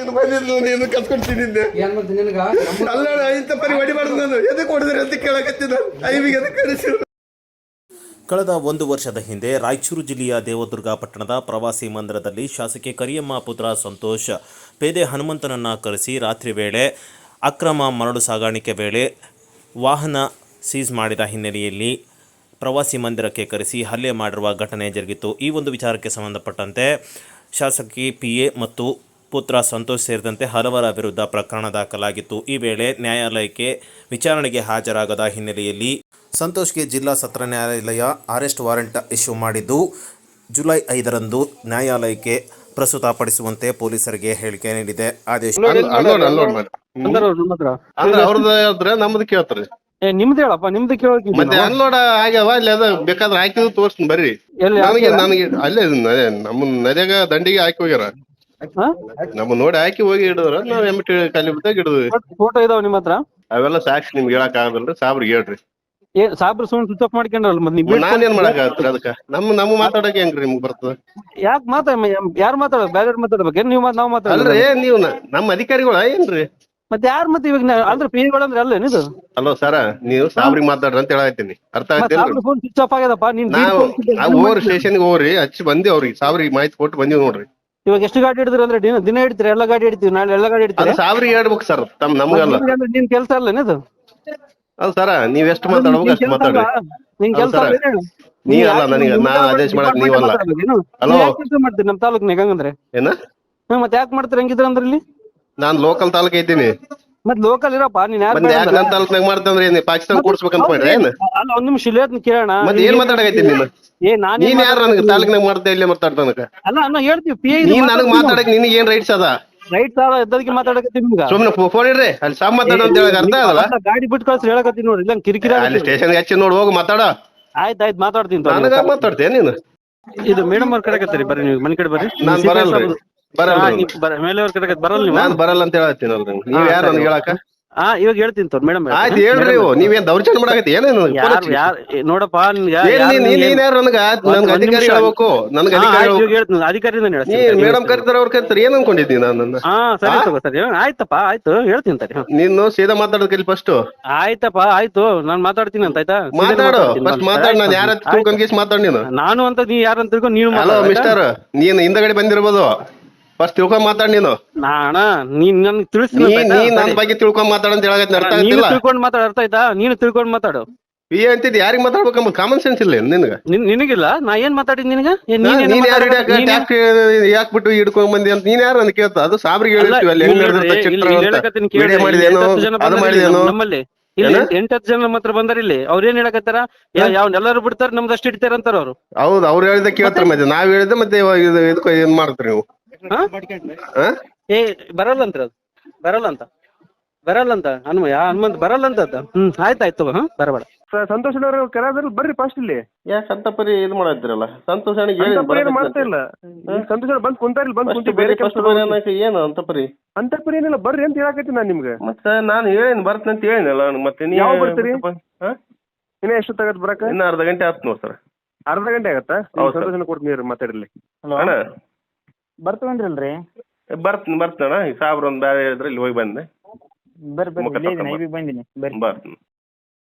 ನೀನು ಬಂದಿದ್ದು ನೀನು ಏನ್ ನಿನಗ? ಇಂಥ ಪರಿ ಹೊಡಿ ನಾನು. ಎದಕ್ಕೆ ಹೊಡೆದ್ರೆ ಅಂತ ಕೇಳಕತ್ತಿದ್ದ ಐವಿಗೆ ಅದಕ್ಕೆ ಕಳೆದ ಒಂದು ವರ್ಷದ ಹಿಂದೆ ರಾಯಚೂರು ಜಿಲ್ಲೆಯ ದೇವದುರ್ಗ ಪಟ್ಟಣದ ಪ್ರವಾಸಿ ಮಂದಿರದಲ್ಲಿ ಶಾಸಕಿ ಕರಿಯಮ್ಮ ಪುತ್ರ ಸಂತೋಷ್ ಪೇದೆ ಹನುಮಂತನನ್ನು ಕರೆಸಿ ರಾತ್ರಿ ವೇಳೆ ಅಕ್ರಮ ಮರಳು ಸಾಗಾಣಿಕೆ ವೇಳೆ ವಾಹನ ಸೀಸ್ ಮಾಡಿದ ಹಿನ್ನೆಲೆಯಲ್ಲಿ ಪ್ರವಾಸಿ ಮಂದಿರಕ್ಕೆ ಕರೆಸಿ ಹಲ್ಲೆ ಮಾಡಿರುವ ಘಟನೆ ಜರುಗಿತು. ಈ ಒಂದು ವಿಚಾರಕ್ಕೆ ಸಂಬಂಧಪಟ್ಟಂತೆ ಶಾಸಕಿ ಪಿ ಎ ಮತ್ತು ಪುತ್ರ ಸಂತೋಷ್ ಸೇರಿದಂತೆ ಹಲವರ ವಿರುದ್ಧ ಪ್ರಕರಣ ದಾಖಲಾಗಿತ್ತು. ಈ ವೇಳೆ ನ್ಯಾಯಾಲಯಕ್ಕೆ ವಿಚಾರಣೆಗೆ ಹಾಜರಾಗದ ಹಿನ್ನೆಲೆಯಲ್ಲಿ ಸಂತೋಷ್ಗೆ ಜಿಲ್ಲಾ ಸತ್ರ ನ್ಯಾಯಾಲಯ ಅರೆಸ್ಟ್ ವಾರೆಂಟ್ ಇಶ್ಯೂ ಮಾಡಿದ್ದು ಜುಲೈ ಐದರಂದು ನ್ಯಾಯಾಲಯಕ್ಕೆ ಪ್ರಸ್ತುತಪಡಿಸುವಂತೆ ಪೊಲೀಸರಿಗೆ ಹೇಳಿಕೆ ನೀಡಿದೆ. ಆದೇಶ ನಮ್ದು ಕೇಳ್ತಾರೆ. ನಿಮ್ದು ಹೇಳಪ್ಪ ನಿಮ್ದು ಕೇಳೋಕೆ ಮತ್ತೆ ಅನ್ಲೋಡ್ ಆಗ್ಯಾವ? ಅಲ್ಲಿ ಅದ ಬೇಕಾದ್ರೆ ಹಾಕಿದ್ರು ತೋರಿಸ್ತೀನಿ ಬರ್ರಿ. ನನಗೆ ನನಗೆ ಅಲ್ಲೇ ನಮ್ಮ ನದಿಯಾಗ ದಂಡಿಗೆ ಹಾಕಿ ಹೋಗ್ಯಾರ. ನಮ್ಮ ನೋಡಿ ಹಾಕಿ ಹೋಗಿ ಹಿಡಿದ್ರ ನಾವ್ ಎಮ್ಮಟಿ ಕಲ್ಲಿ ಬಿದ್ದಾಗ ಹಿಡಿದ್ವಿ. ಫೋಟೋ ಇದಾವ ನಿಮ್ಮ ಹತ್ರ? ಅವೆಲ್ಲ ಸಾಕ್ಷಿ ನಿಮ್ಗೆ ಹೇಳಕ್ ಆಗಲ್ರಿ. ಸಾಬ್ರಿಗೆ ಹೇಳ್ರಿ. ಏ ಸಾಬ್ರ ಸುಮ್ಮನೆ ಸ್ವಿಚ್ ಆಫ್ ಮಾಡ್ಕೊಂಡ್ರಲ್ಲ ಮತ್ತೆ ನೀವು ನಾನ್ ಏನ್ ಮಾಡಕ್ ಆಗತ್ರಿ ಅದಕ್ಕ ನಮ್ಮ ನಮ್ಮ ಮಾತಾಡಕ್ ಹೆಂಗ್ರಿ ನಿಮ್ಗೆ ಬರ್ತದ? ಯಾಕೆ ಮಾತಾಡ ಯಾರು ಮಾತಾಡ ಬೇರೆ ಮಾತಾಡ್ಬೇಕು? ನೀವು ಮಾತ್ ನಾವು ಮಾತಾಡಲ್ಲ ಅಲ್ರಿ ನೀವು ನಮ್ಮ ಅಧಿಕಾರಿಗಳ? ಏನ್ರಿ? ಮತ್ತೆ ಯಾರು ಮತ್ತೆ ಇವಾಗ ನಾ- ಅಂದ್ರೆ ಪಿಗಳು ಅಂದ್ರೆ ಅಲ್ಲ ಇದು? ಅಲೋ ಸರ ನೀವು ಸಾಬ್ರಿಗೆ ಮಾತಾಡ್ರಿ ಅಂತ ಹೇಳತ್ತೀನಿ ಅರ್ಥ ಮತ್ತೆ ಆಯ್ತಿಲ್ರಿ ಫೋನ್ ಸ್ವಿಚ್ ಆಫ್ ಆಗ್ಯದಪ್ಪ? ನೀನ್ ನಾವು ಹೋಗ್ರಿ ಸ್ಟೇಷನ್ಗೆ ಹೋಗ್ರಿ. ಹಚ್ಚಿ ಬಂದಿ ಅವ್ರಿಗೆ. ಸಾಬ್ರಿಗೆ ಮಾಹಿತಿ ಕೊಟ್ಟು ಬಂದಿವಿ ನೋಡ್ರಿ. ಇವಾಗ ಎಷ್ಟು ಗಾಡಿ ಹಿಡಿದ್ರಿ ಅಂದ್ರೆ ದಿನ ದಿನ ಹಿಡಿತೀರಿ? ಎಲ್ಲ ಗಾಡಿ ಹಿಡಿತೀವಿ ನಾಳೆ ಎಲ್ಲ ಗಾಡಿ ಅದು ಸಾವಿರ ಹೇಳ್ಬೇಕು ಸರ್ ತಮ್ ನಮ್ಗಲ್ಲ ನಿನ್ ಕೆಲಸ ಅಲ್ಲ ಇದು ಅಲ್ಲ ಸರ ನೀವ್ ಎಷ್ಟು ಮಾತಾಡ್ಬೇಕು ಅಷ್ಟು ಮಾತಾಡ್ರಿ. ನಿನ್ ಕೆಲಸ ಹೌದ್ ಸರ್. ನೀವಲ್ಲ ನನಗೆ ನಾನು ಆದೇಶ ಮಾಡಕ್ ನೀವಲ್ಲ. ಹಲೋ. ಮಾಡ್ತೀರಿ? ನಮ್ಮ ತಾಲೂಕ್ನಾಗ ಹಂಗಂದ್ರೆ ಏನ? ಮತ್ತೆ ಯಾಕೆ ಮಾಡ್ತೀರಿ ಹಂಗಿದ್ರ ಅಂದ್ರೆ ಇಲ್ಲಿ ನಾನು ಲೋಕಲ್ ತಾಲೂಕ್ ಐತೀನಿ ಮತ್ ಲೋಕಲ್ ಇರಪ್ಪ ನೀನ್ ಯಾರು ಬಂದ್ ಯಾಕೆ ನನ್ ತಾಲೂಕ್ನಾಗ ಮಾಡ್ತಂದ್ರೆ ಏನ್ ಪಾಕಿಸ್ತಾನ ಕೂಡ್ಸ್ಬೇಕಂತ ಮಾಡ್ರಿ ಏನ್? ಅಲ್ಲ ಒಂದ್ ನಿಮಿಷ ಇಲ್ಲಿ ಕೇಳೋಣ ಮತ್ತೆ ಏನ್ ಮಾತಾಡಕೈತಿ ನೀನು? ಏ ನಾನ್ ನೀನ್ ಯಾರು ನನಗೆ ತಾಲೂಕ್ನಾಗ ಮಾಡ್ತಾ ಇಲ್ಲೇ ಮಾತಾಡ್ತಾನಕ ಅಲ್ಲ ಅಣ್ಣ ಹೇಳ್ತೀವಿ ಪಿ ನೀನ್ ನನಗ್ ಮಾತಾಡಕ್ ನಿನಗೆ ಏನ್ ರೈಟ್ಸ್ ಅದ? ರೈಟ್ಸ್ ಸಾಲ ಎದ್ದದಕ್ಕೆ ಮಾತಾಡಕತ್ತೀನಿ ನಿಮ್ಗ? ಸುಮ್ನೆ ಫೋನ್ ಇಡ್ರಿ ಅಲ್ಲಿ ಸಾಮ್ ಮಾತಾಡ ಅಂತ ಹೇಳಕ್ ಅರ್ಥ ಆಗಲ್ಲ. ಗಾಡಿ ಬಿಟ್ಟು ಕಳ್ಸಿ ಹೇಳಕತ್ತೀನಿ ನೋಡಿ ಇಲ್ಲ ಕಿರಿಕಿರಿ ಅಲ್ಲಿ ಸ್ಟೇಷನ್ ಹಚ್ಚಿ ನೋಡ್ ಹೋಗಿ ಮಾತಾಡ. ಆಯ್ತ್ ಆಯ್ತ ಮಾತಾಡ್ತೀನಿ. ನನಗ ಮಾತಾಡ್ತೇನೆ ನೀನು? ಇದು ಮೇಡಮ್ ಅವ್ರ ಕತ್ತರಿ ಬರ್ರಿ ನೀವು ಮನೆ ಕಡೆ ಬರ್ರಿ. ನಾನ್ ಬರಲ್ಲ ಬರಲ್ರಿ. ನಾನ್ ಬರಲ್ಲ ಅಂತ ಹೇಳತ್ತೀನಲ್ರಿ ನೀವ್ ಯಾರು ನನಗೆ ಹೇಳಕ ಹಾ ಇವಾಗ ಹೇಳ್ತೀನಿ ತೋರ್ ಮೇಡಮ್ ಆಯ್ತು ಹೇಳ್ರಿ ನೀವು ನೀವೇನ್ ದೌರ್ಜನ್ಯ ಮಾಡಕತ್ತಿ? ಏನೇನು ಯಾರು ಯಾರು ನೋಡಪ್ಪ ನಿನ್ಗೆ ನೀನ್ ಯಾರು ನನಗ? ಒಂದ್- ಅಧಿಕಾರಿ. ಹೇಳ್ಬೇಕು. ನನ್ಗೆ ಅಧಿಕಾರಿ ಮೇಡಮ್ ಕರಿತಾರ ಅವ್ರ ಕರಿತಾರ ಏನ್ ಅನ್ಕೊಂಡಿದ್ದೀನಿ ನಾನು ಹಾ ಸರಿ ತಗೋ ಸರಿ. ಆಯ್ತಪ್ಪ ಆಯ್ತು ಹೇಳ್ತೀನಿ ತಡಿ ಹಾ. ನೀನು ಸೀದಾ ಮಾತಾಡೋದ್ ಕಲಿ ಫಸ್ಟ್ ಆಯ್ತಪ್ಪ ಆಯ್ತು. ನಾನ್ ಮಾತಾಡ್ತೀನಿ ಅಂತ ಆಯ್ತಾ? ಮಾತಾಡು. ಫಸ್ಟ್ ಮಾತಾಡ. ನಾನು ಯಾರು. ತಿಳ್ಕೊಂಡ್ ಮಾತಾಡ್ ನೀನು? ನಾನು ಅಂತ ನೀ ಯಾರು ಅಂತ ತಿಳ್ಕೊ ನೀನು ಮಿಸ್ಟರ್ ನೀನ್ ಹಿಂದಗಡೆ ಬಂದಿರ್ಬೋದು. ಫಸ್ಟ್ ತಿಳ್ಕೊಂಡ್ ಮಾತಾಡ್ ನೀನು. ನಾ ಅಣ್ಣ ನೀನ್ ನನ್ಗೆ ತಿಳಿಸ್ತೀನಿ ನೀ ನೀ ನನ್ ಬಗ್ಗೆ ತಿಳ್ಕೊಂಡ್ ಮಾತಾಡ ಅಂತ ಹೇಳಕತ್ತೀನಿ ಅರ್ಥ ನೀನು ಆಗ್ತಿಲ್ಲ. ತಿಳ್ಕೊಂಡ್ ಮಾತಾಡ ಅರ್ಥ ಆಯ್ತಾ? ನೀನು ತಿಳ್ಕೊಂಡ್ ಮಾತಾಡು. ಪಿ ಅಂತಿದ್ ಯಾರಿಗ್ ಮಾತಾಡ್ಬೇಕಂಬ ಕಾಮನ್ ಸೆನ್ಸ್ ಇಲ್ಲ ನಿನ್ಗ? ನಿನ್ ನಿನಗಿಲ್ಲ? ನಾ ಏನ್ ಮಾತಾಡಿದ್ ನಿನಗ? ಏನ್ ನೀನ್ ಏನ್ ನೀನ್ ಯಾರು ಯಾಕ್ ನೀನ್ ಯಾಕ್ಬಿಟ್ಟು ಹಿಡ್ಕೊಂಡ್ ಬಂದಿ ಅಂತ ನೀನ್ ಯಾರು ಅಂತ ಕೇಳ್ತ? ಅದು ಸಾಬ್ರಿಗೆ ಅಲ್ಲ, ಹೇಳಿರ್ತೀವಿ ಅಲ್ಲಿ ಹೆಂಗ್ ಇಲ್ಲಿ ನಡೆದಿರ್ತ ಇಲ್ಲಿ ಚಿತ್ರ ಅಂತ. ಹೇಳಕತ್ತೀನಿ ಕೇಳ್ರಿ. ವಿಡಿಯೋ ಮಾಡಿದೇನು ಎಂಟತ್ತು ಜನ ಅದು ಬಂದಾರ ಮಾಡಿದೇನು ಇಲ್ಲಿ ನಮ್ಮಲ್ಲಿ. ಇಲ್ಲಿ ಏನ? ಎಂಟತ್ತು ಜನ ಮಾತ್ರ ಹತ್ರ ಬಂದಾರ ಇಲ್ಲಿ. ಅವ್ರ ಏನ್ ಹೇಳಕತ್ತಾರ? ಯಾವ ಎಲ್ಲರೂ ಬಿಡ್ತಾರ ನಮ್ದು ಅಷ್ಟು ಇಡ್ತಾರ ಅಂತಾರ ಅವ್ರು. ಹೌದು ಅವ್ರು ಹೇಳಿದ ಕೇಳ್ತಾರ ಮತ್ತೆ? ನಾವ್ ಹೇಳಿದ ಮತ್ತೆ ಇವಾಗ ಇದು ಇದಕ್ಕೆ ಏನ್ ಮಾಡ್ತೀರಿ ನೀವು? ಏ ಬರಲ್ಲ ಅಂತ ಅದು ಬರಲ್ಲ ಅಂತ ಬರಲ್ಲ ಅಂತ ಹನುಮಯ ಹನುಮಂತ ಬರಲ್ಲ ಅಂತ ಅದು ಹ್ಮ್ ಆಯ್ತಾಯ್ತು ಹಾ ಬರಬೇಡ ಸಂತೋಷ್ ಅವರು ಕರೆದ್ರೆ ಬರ್ರಿ ಫಸ್ಟ್ ಇಲ್ಲಿ. ಯಾಕೆ ಅಂತ ಪರಿ ಇದು ಮಾಡತ್ತೀರಲ್ಲ ಸಂತೋಷ್ ಅಣ್ಣಿಗೆ ಏನು ಮಾಡ್ತಾ ಇಲ್ಲ. ಸಂತೋಷ್ ಬಂದ್ ಕುಂತಾರಿಲ್ಲ ಬಂದ್ ಕುಂತಿ ಬೇರೆ ಕೆಲಸ ಏನು ಅಂತ ಪರಿ ಅಂತ ಪರಿ ಏನಿಲ್ಲ ಬರ್ರಿ ಅಂತ ಹೇಳಕತ್ತೀನಿ ನಾನು ನಿಮ್ಗೆ. ಮತ್ತೆ ನಾನು ಹೇಳಿನಿ ಬರ್ತೀನಿ ಅಂತ ಹೇಳಿನಲ್ಲ ಮತ್ತೆ ನೀ ಯಾವ ಬರ್ತೀರಿ? ಹಾ? ಇನ್ನ ಎಷ್ಟು ತಗತ್ ಬರಕ ಇನ್ನ ಅರ್ಧ ಗಂಟೆ ಆತ್ ನೋಡಿ ಸರ್. ಅರ್ಧ ಗಂಟೆ ಆಗತ್ತಾ? ಸಂತೋಷ ಕೊಡ್ತೀನಿ ಮಾತಾಡಿರ್ಲಿ. ಅಣ್ಣ ಬರ್ತವೇನ್ರಲ್ರಿ ಬರ್ತೀನಿ ಬರ್ತೀನಿ ಅಣ್ಣ. ಸಾಬ್ರ ಒಂದು ಬೇರೆ ಹೇಳಿದ್ರು ಇಲ್ಲಿ ಹೋಗಿ ಬಂದೆ. ಬರ್ರಿ ಮುಖ ಬರ್ರಿ ಇಲ್ಲೇ ಇದೀನಿ ಐಬಿಗ್ ಬಂದಿನಿ. ಬರ್ರಿ. ಬರ್ತೀನಿ.